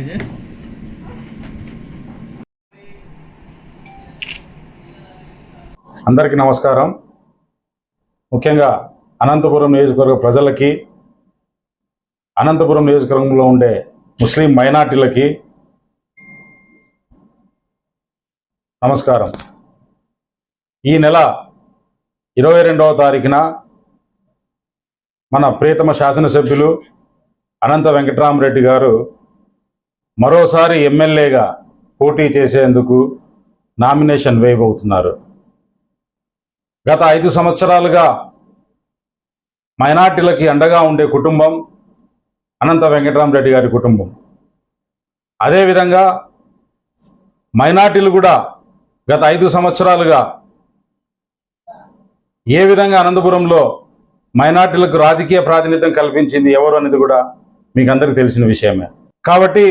ఇది అందరికీ నమస్కారం. ముఖ్యంగా అనంతపురం నియోజకవర్గ ప్రజలకి అనంతపురం నియోజకవర్గంలో ఉండే ముస్లిం మైనార్టీలకి నమస్కారం. ఈ నెల ఇరవై రెండవ తారీఖున మన ప్రియతమ శాసనసభ్యులు అనంత వెంకటరామరెడ్డి గారు మరోసారి ఎమ్మెల్యేగా పోటీ చేసేందుకు నామినేషన్ వేయబోతున్నారు గత ఐదు సంవత్సరాలుగా మైనార్టీలకి అండగా ఉండే కుటుంబం అనంత వెంకటరామరెడ్డి గారి కుటుంబం. అదేవిధంగా మైనార్టీలు కూడా గత ఐదు సంవత్సరాలుగా ఏ విధంగా అనంతపురంలో మైనార్టీలకు రాజకీయ ప్రాతినిధ్యం కల్పించింది ఎవరు అనేది కూడా మీకు అందరికీ తెలిసిన విషయమే. కాబట్టి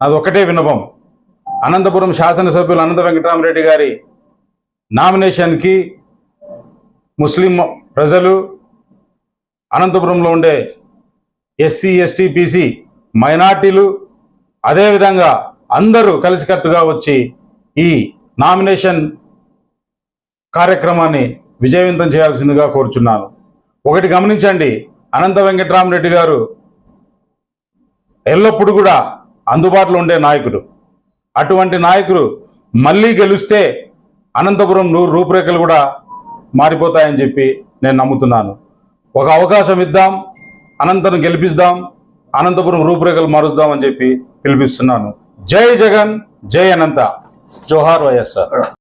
అది ఒకటే విన్నపం. అనంతపురం శాసనసభ్యులు అనంత వెంకటరామరెడ్డి గారి నామినేషన్కి ముస్లిం ప్రజలు అనంతపురంలో ఉండే ఎస్సీ ఎస్టీ బీసీ మైనార్టీలు అదేవిధంగా అందరూ కలిసికట్టుగా వచ్చి ఈ నామినేషన్ కార్యక్రమాన్ని విజయవంతం చేయాల్సిందిగా కోరుచున్నాను. ఒకటి గమనించండి అనంత వెంకటరామరెడ్డి గారు ఎల్లప్పుడూ కూడా అందుబాటులో ఉండే నాయకుడు. అటువంటి నాయకుడు మళ్ళీ గెలిస్తే అనంతపురం నూరు రూపురేఖలు కూడా మారిపోతాయని చెప్పి నేను నమ్ముతున్నాను. ఒక అవకాశం ఇద్దాం అనంతను గెలిపిద్దాం అనంతపురం రూపురేఖలు మారుద్దాం అని చెప్పి పిలిపిస్తున్నాను. జై జగన్ జై అనంత. జోహార్ వైఎస్ఆర్.